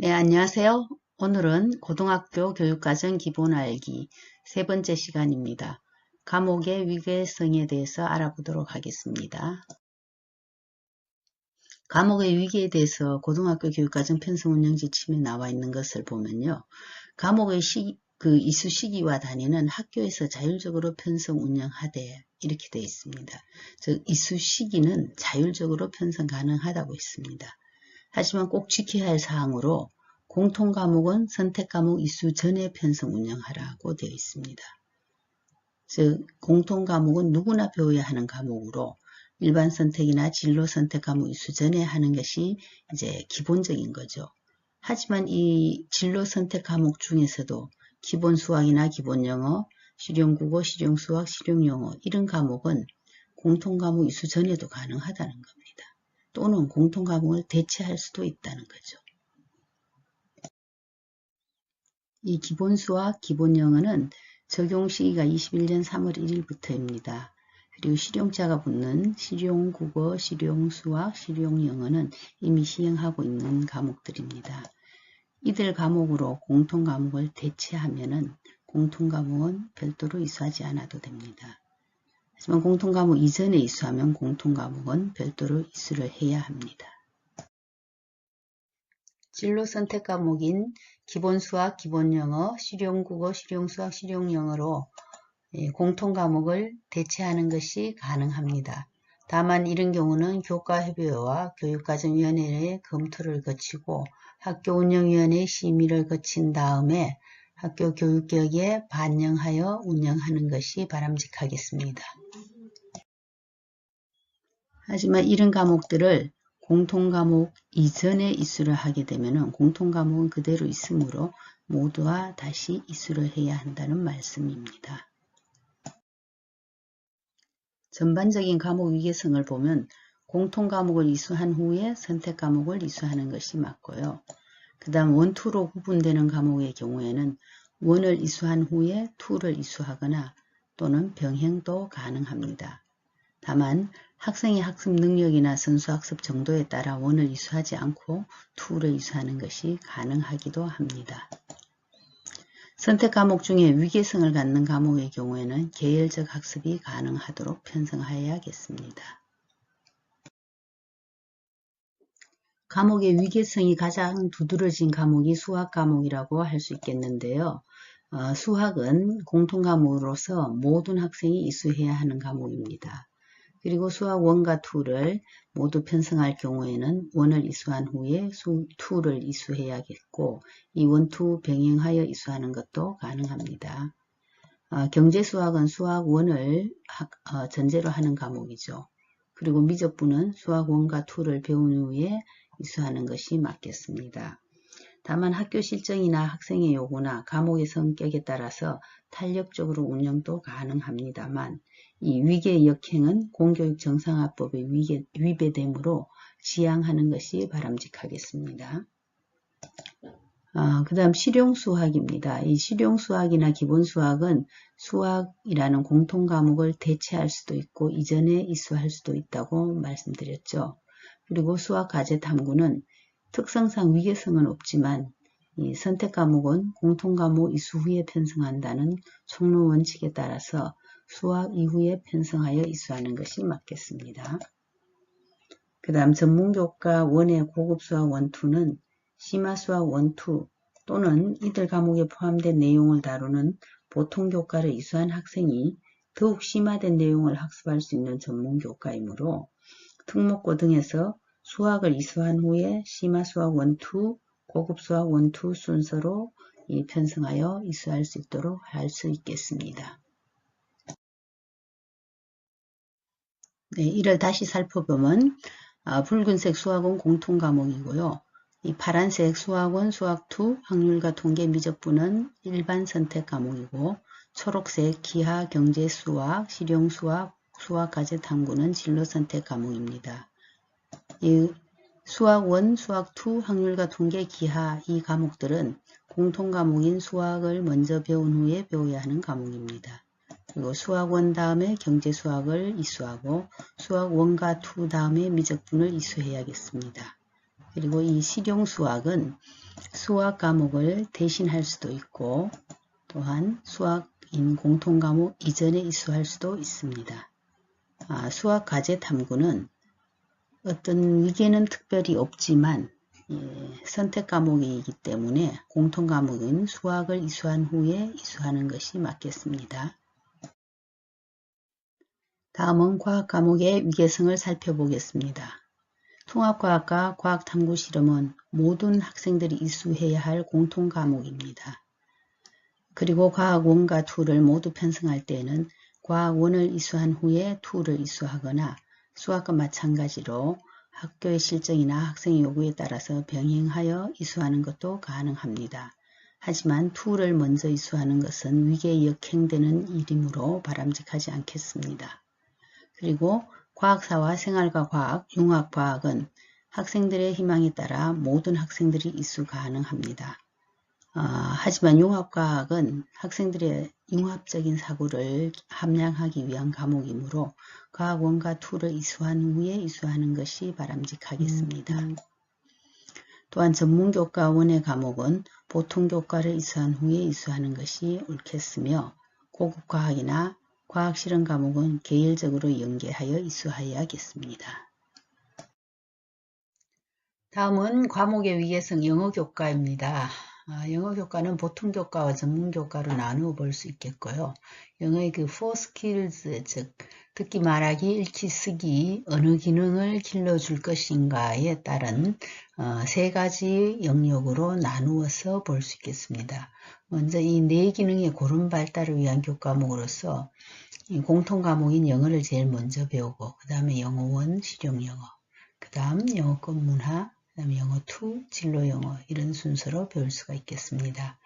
네, 안녕하세요. 오늘은 고등학교 교육과정 기본 알기 세 번째 시간입니다. 과목의 위계성에 대해서 알아보도록 하겠습니다. 과목의 위계에 대해서 고등학교 교육과정 편성 운영 지침에 나와 있는 것을 보면요. 과목의 시, 그 이수 시기와 단위는 학교에서 자율적으로 편성 운영하되 이렇게 되어 있습니다. 즉 이수 시기는 자율적으로 편성 가능하다고 했습니다. 하지만 꼭 지켜야 할 사항으로 공통 과목은 선택 과목 이수 전에 편성 운영하라고 되어 있습니다. 즉 공통 과목은 누구나 배워야 하는 과목으로 일반 선택이나 진로 선택 과목 이수 전에 하는 것이 이제 기본적인 거죠. 하지만 이 진로 선택 과목 중에서도 기본 수학이나 기본 영어, 실용 국어, 실용 수학, 실용 영어 이런 과목은 공통 과목 이수 전에도 가능하다는 겁니다. 또는 공통 과목을 대체할 수도 있다는 거죠. 이 기본 수학, 기본 영어는 적용 시기가 21년 3월 1일부터입니다. 그리고 실용자가 붙는 실용 국어, 실용 수학, 실용 영어는 이미 시행하고 있는 과목들입니다. 이들 과목으로 공통 과목을 대체하면 은 공통 과목은 별도로 이수하지 않아도 됩니다. 하지만 공통 과목 이전에 이수하면 공통 과목은 별도로 이수를 해야 합니다. 진로 선택 과목인 기본 수학, 기본 영어, 실용 국어, 실용 수학, 실용 영어로 예, 공통 과목을 대체하는 것이 가능합니다. 다만 이런 경우는 교과협의회와 교육과정위원회의 검토를 거치고 학교운영위원회 심의를 거친 다음에 학교 교육개혁에 반영하여 운영하는 것이 바람직하겠습니다. 하지만 이런 과목들을 공통과목 이전에 이수를 하게 되면 공통과목은 그대로 있으므로 모두와 다시 이수를 해야 한다는 말씀입니다. 전반적인 과목 위계성을 보면 공통과목을 이수한 후에 선택과목을 이수하는 것이 맞고요. 그 다음 원투로 구분되는 과목의 경우에는 원을 이수한 후에 투를 이수하거나 또는 병행도 가능합니다. 다만 학생의 학습 능력이나 선수 학습 정도에 따라 원을 이수하지 않고 투를 이수하는 것이 가능하기도 합니다. 선택 과목 중에 위계성을 갖는 과목의 경우에는 계열적 학습이 가능하도록 편성하여야겠습니다. 과목의 위계성이 가장 두드러진 과목이 수학 과목이라고 할 수 있겠는데요. 어, 수학은 공통 과목으로서 모든 학생이 이수해야 하는 과목입니다. 그리고 수학 1과 2를 모두 편성할 경우에는 1을 이수한 후에 2를 이수해야겠고 이 1, 2 병행하여 이수하는 것도 가능합니다. 어, 경제수학은 수학 1을 어, 전제로 하는 과목이죠. 그리고 미적분은 수학 1과 2를 배운 후에 이수하는 것이 맞겠습니다. 다만 학교 실정이나 학생의 요구나 과목의 성격에 따라서 탄력적으로 운영도 가능합니다만 이 위계 역행은 공교육 정상화법의 위계, 위배되므로 지양하는 것이 바람직하겠습니다. 아, 그 다음 실용수학입니다. 이 실용수학이나 기본수학은 수학이라는 공통과목을 대체할 수도 있고 이전에 이수할 수도 있다고 말씀드렸죠. 그리고 수학 과제 탐구는 특성상 위계성은 없지만 이 선택 과목은 공통 과목 이수 후에 편성한다는 총론 원칙에 따라서 수학 이후에 편성하여 이수하는 것이 맞겠습니다. 그 다음 전문교과 원의 고급 수학 원투는 심화 수학 원투 또는 이들 과목에 포함된 내용을 다루는 보통 교과를 이수한 학생이 더욱 심화된 내용을 학습할 수 있는 전문 교과이므로 특목고 등에서 수학을 이수한 후에 심화 수학 원투, 고급 수학 원투 순서로 편성하여 이수할 수 있도록 할 수 있겠습니다. 네, 이를 다시 살펴보면 아, 붉은색 수학은 공통 과목이고요. 이 파란색 수학원 수학2 확률과 통계 미적분은 일반 선택 과목이고 초록색 기하 경제 수학 실용 수학 수학 과제 탐구는 진로 선택 과목입니다. 이 수학 1, 수학 2, 확률과 통계, 기하 이 과목들은 공통 과목인 수학을 먼저 배운 후에 배워야 하는 과목입니다. 그리고 수학 1 다음에 경제 수학을 이수하고 수학 1과 2 다음에 미적분을 이수해야겠습니다. 그리고 이 실용 수학은 수학 과목을 대신할 수도 있고 또한 수학인 공통 과목 이전에 이수할 수도 있습니다. 아, 수학 과제 탐구는 어떤 위계는 특별히 없지만 예, 선택 과목이기 때문에 공통 과목인 수학을 이수한 후에 이수하는 것이 맞겠습니다. 다음은 과학 과목의 위계성을 살펴보겠습니다. 통합과학과 과학탐구 실험은 모든 학생들이 이수해야 할 공통 과목입니다. 그리고 과학 1과 2를 모두 편성할 때에는 과학 1을 이수한 후에 2를 이수하거나 수학과 마찬가지로 학교의 실정이나 학생의 요구에 따라서 병행하여 이수하는 것도 가능합니다. 하지만 2를 먼저 이수하는 것은 위계에 역행되는 일이므로 바람직하지 않겠습니다. 그리고 과학사와 생활과 과학, 융합과학은 학생들의 희망에 따라 모든 학생들이 이수 가능합니다. 어, 하지만 융합과학은 학생들의 융합적인 사고를 함양하기 위한 과목이므로 과학 1과 2를 이수한 후에 이수하는 것이 바람직하겠습니다. 음, 음. 또한 전문교과 1의 과목은 보통교과를 이수한 후에 이수하는 것이 옳겠으며 고급과학이나 과학실험 과목은 계열적으로 연계하여 이수하여야겠습니다. 다음은 과목의 위계성 영어교과입니다. 아, 영어 교과는 보통 교과와 전문 교과로 나누어 볼 수 있겠고요. 영어의 그 four skills, 즉 듣기, 말하기, 읽기, 쓰기 어느 기능을 길러줄 것인가에 따른 어, 세 가지 영역으로 나누어서 볼 수 있겠습니다. 먼저 이 네 기능의 고른 발달을 위한 교과목으로서 공통 과목인 영어를 제일 먼저 배우고 그 다음에 영어 원, 실용영어, 그 다음 영어권 문화, 그 다음에 영어 2, 진로 영어 이런 순서로 배울 수가 있겠습니다.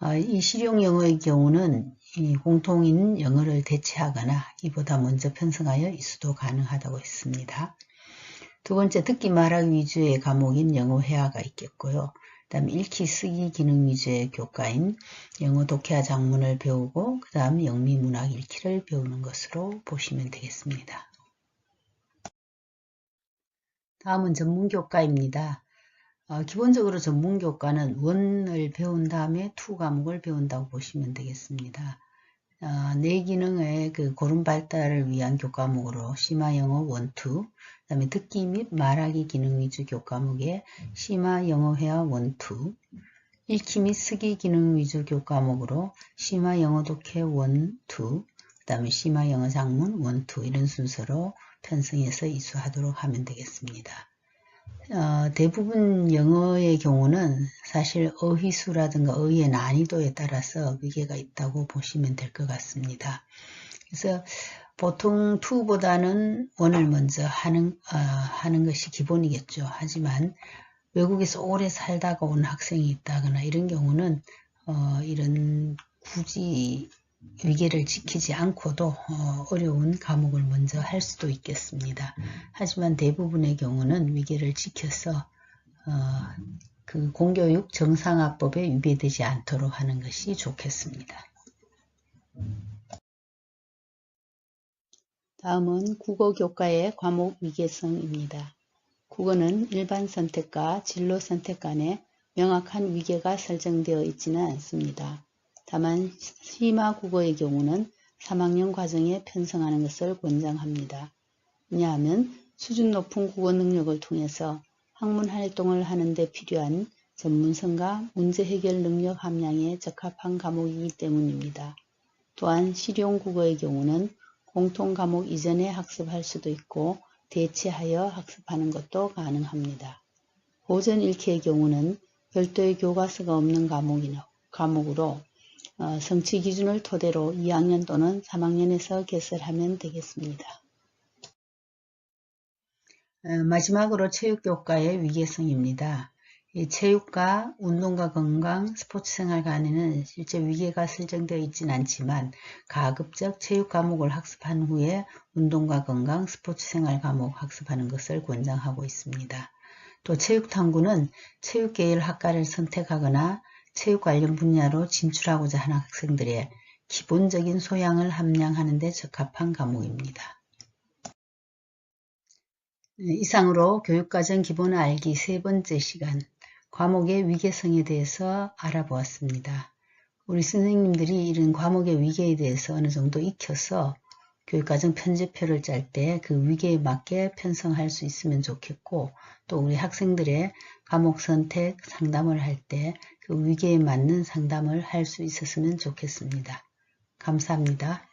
어, 이 실용 영어의 경우는 이 공통인 영어를 대체하거나 이보다 먼저 편성하여 이수도 가능하다고 했습니다. 두 번째 듣기 말하기 위주의 과목인 영어 회화가 있겠고요. 그 다음 읽기 쓰기 기능 위주의 교과인 영어 독해와 장문을 배우고 그 다음 영미문학 읽기를 배우는 것으로 보시면 되겠습니다. 다음은 전문교과입니다. 어, 기본적으로 전문교과는 원을 배운 다음에 투 과목을 배운다고 보시면 되겠습니다. 어, 내 기능의 그 고른 발달을 위한 교과목으로 심화 영어 원, 투, 그 다음에 듣기 및 말하기 기능 위주 교과목에 심화 영어 회화 원투 읽기 및 쓰기 기능 위주 교과목으로 심화 영어 독해 원투 그 다음에 심화 영어 장문 원투 이런 순서로 편성해서 이수하도록 하면 되겠습니다. 어, 대부분 영어의 경우는 사실 어휘수라든가 어휘의 난이도에 따라서 위계가 있다고 보시면 될 것 같습니다. 그래서 보통 2보다는 1을 먼저 하는, 어, 하는 것이 기본이겠죠. 하지만 외국에서 오래 살다가 온 학생이 있다거나 이런 경우는 어, 이런 굳이 위계를 지키지 않고도 어, 려운 과목을 먼저 할 수도 있겠습니다. 하지만 대부분의 경우는 위계를 지켜서 어, 그 공교육 정상화법에 위배되지 않도록 하는 것이 좋겠습니다. 다음은 국어교과의 과목 위계성입니다. 국어는 일반 선택과 진로 선택 간에 명확한 위계가 설정되어 있지는 않습니다. 다만 심화 국어의 경우는 3학년 과정에 편성하는 것을 권장합니다. 왜냐하면 수준 높은 국어 능력을 통해서 학문 활동을 하는 데 필요한 전문성과 문제 해결 능력 함량에 적합한 과목이기 때문입니다. 또한 실용 국어의 경우는 공통 과목 이전에 학습할 수도 있고 대체하여 학습하는 것도 가능합니다. 고전 읽기의 경우는 별도의 교과서가 없는 과목으로 어, 성취 기준을 토대로 2학년 또는 3학년에서 개설하면 되겠습니다. 어, 마지막으로 체육교과의 위계성입니다. 체육과 운동과 건강, 스포츠 생활 간에는 실제 위계가 설정되어 있지는 않지만 가급적 체육 과목을 학습한 후에 운동과 건강, 스포츠 생활 과목 학습하는 것을 권장하고 있습니다. 또 체육탐구는 체육계열 학과를 선택하거나 체육 관련 분야로 진출하고자 하는 학생들의 기본적인 소양을 함량하는 데 적합한 과목입니다. 네, 이상으로 교육과정 기본 알기 세 번째 시간 과목의 위계성에 대해서 알아보았습니다. 우리 선생님들이 이런 과목의 위계에 대해서 어느 정도 익혀서 교육과정 편제표를 짤 때 그 위계에 맞게 편성할 수 있으면 좋겠고 또 우리 학생들의 과목 선택 상담을 할 때 그 위계에 맞는 상담을 할 수 있었으면 좋겠습니다. 감사합니다.